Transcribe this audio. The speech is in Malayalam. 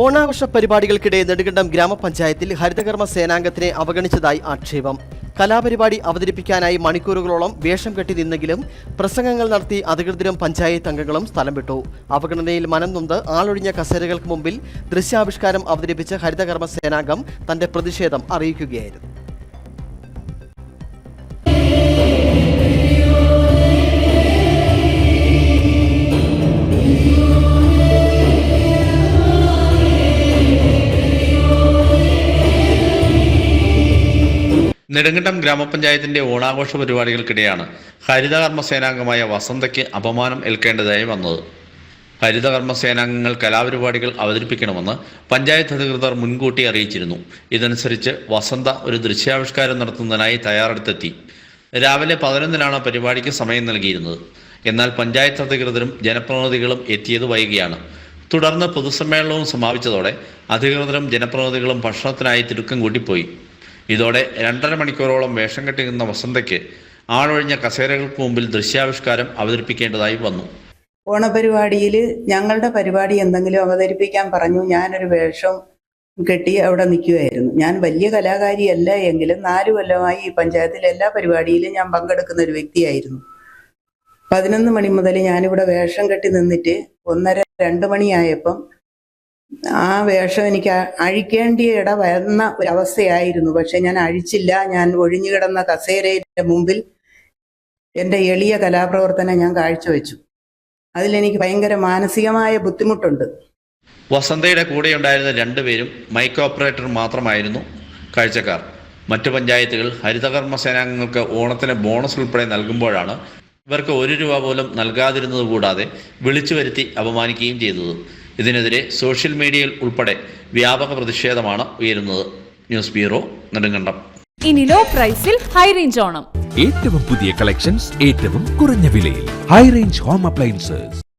ഓണാഘോഷ പരിപാടികൾക്കിടെ നെടുകണ്ടം ഗ്രാമപഞ്ചായത്തിൽ ഹരിതകർമ്മ സേനാംഗത്തിനെ അവഗണിച്ചതായി ആക്ഷേപം. കലാപരിപാടി അവതരിപ്പിക്കാനായി മണിക്കൂറുകളോളം വേഷം കെട്ടി നിന്നെങ്കിലും പ്രസംഗങ്ങൾ നടത്തി അധികൃതരും പഞ്ചായത്ത് അംഗങ്ങളും സ്ഥലം വിട്ടു അവഗണനയിൽ മനം നൊന്ത് ആളൊഴിഞ്ഞ കസേരകൾക്ക് മുമ്പിൽ ദൃശ്യാവിഷ്കാരം അവതരിപ്പിച്ച ഹരിതകർമ്മ സേനാംഗം തന്റെ പ്രതിഷേധം അറിയിക്കുകയായിരുന്നു. നെടുങ്കണ്ടം ഗ്രാമപഞ്ചായത്തിന്റെ ഓണാഘോഷ പരിപാടികൾക്കിടെയാണ് ഹരിതകർമ്മ സേനാംഗമായ വസന്തയ്ക്ക് അപമാനം ഏൽക്കേണ്ടതായി വന്നത്. ഹരിതകർമ്മ സേനാംഗങ്ങൾ കലാപരിപാടികൾ അവതരിപ്പിക്കണമെന്ന് പഞ്ചായത്ത് അധികൃതർ മുൻകൂട്ടി അറിയിച്ചിരുന്നു. ഇതനുസരിച്ച് വസന്ത ഒരു ദൃശ്യാവിഷ്കാരം നടത്തുന്നതിനായി തയ്യാറെടുത്തെത്തി. രാവിലെ പതിനൊന്നിനാണ് പരിപാടിക്ക് സമയം നൽകിയിരുന്നത്. എന്നാൽ പഞ്ചായത്ത് അധികൃതരും ജനപ്രതിനിധികളും എത്തിയത് വൈകിയാണ്. തുടർന്ന് പൊതുസമ്മേളനവും സമാപിച്ചതോടെ അധികൃതരും ജനപ്രതിനിധികളും ഭക്ഷണത്തിനായി തിടുക്കം കൂട്ടിപ്പോയി ഇതോടെ രണ്ടര മണിക്കൂറോളം വേഷം കെട്ടിരുന്ന വസന്തയ്ക്ക് ആളൊഴിഞ്ഞ കസേരകൾക്ക് മുമ്പിൽ ദൃശ്യാവിഷ്കാരം അവതരിപ്പിക്കേണ്ടതായി വന്നു. ഓണപരിപാടിയിൽ ഞങ്ങളുടെ പരിപാടി എന്തെങ്കിലും അവതരിപ്പിക്കാൻ പറഞ്ഞു. ഞാനൊരു വേഷം കെട്ടി അവിടെ നിൽക്കുകയായിരുന്നു. ഞാൻ വലിയ കലാകാരിയല്ല എങ്കിലും നാല് കൊല്ലമായി ഈ പഞ്ചായത്തിലെ എല്ലാ പരിപാടിയിലും ഞാൻ പങ്കെടുക്കുന്ന ഒരു വ്യക്തിയായിരുന്നു. പതിനൊന്ന് മണി മുതൽ ഞാനിവിടെ വേഷം കെട്ടി നിന്നിട്ട് ഒന്നര രണ്ട് മണിയായപ്പം ആ വേഷം എനിക്ക് അഴിക്കേണ്ടിയ ഇട വരുന്ന ഒരവസ്ഥയായിരുന്നു. പക്ഷെ ഞാൻ അഴിച്ചില്ല. ഞാൻ ഒഴിഞ്ഞു കിടന്ന കസേരയുടെ മുമ്പിൽ എന്റെ എളിയ കലാപ്രവർത്തനം ഞാൻ കാഴ്ചവെച്ചു. അതിലെനിക്ക് ഭയങ്കര മാനസികമായ ബുദ്ധിമുട്ടുണ്ട്. വസന്തയുടെ കൂടെ ഉണ്ടായിരുന്ന രണ്ടുപേരും മൈക്ക് ഓപ്പറേറ്റർ മാത്രമായിരുന്നു കാഴ്ചക്കാർ. മറ്റു പഞ്ചായത്തുകൾ ഹരിതകർമ്മ സേനാംഗങ്ങൾക്ക് ഓണത്തിന് ബോണസ് ഉൾപ്പെടെ നൽകുമ്പോഴാണ് ഇവർക്ക് ഒരു രൂപ പോലും നൽകാതിരുന്നത് കൂടാതെ വിളിച്ചു വരുത്തി അപമാനിക്കുകയും ചെയ്തത്. ഇതിനെതിരെ സോഷ്യൽ മീഡിയയിൽ ഉൾപ്പെടെ വ്യാപക പ്രതിഷേധമാണ് ഉയരുന്നത്. News bureau Nedumkandam. ഇനി ലോ പ്രൈസിൽ ഹൈ റേഞ്ച് ഓണം. ഏറ്റവും പുതിയ കളക്ഷൻസ് ഏറ്റവും കുറഞ്ഞ വിലയിൽ. High range home appliances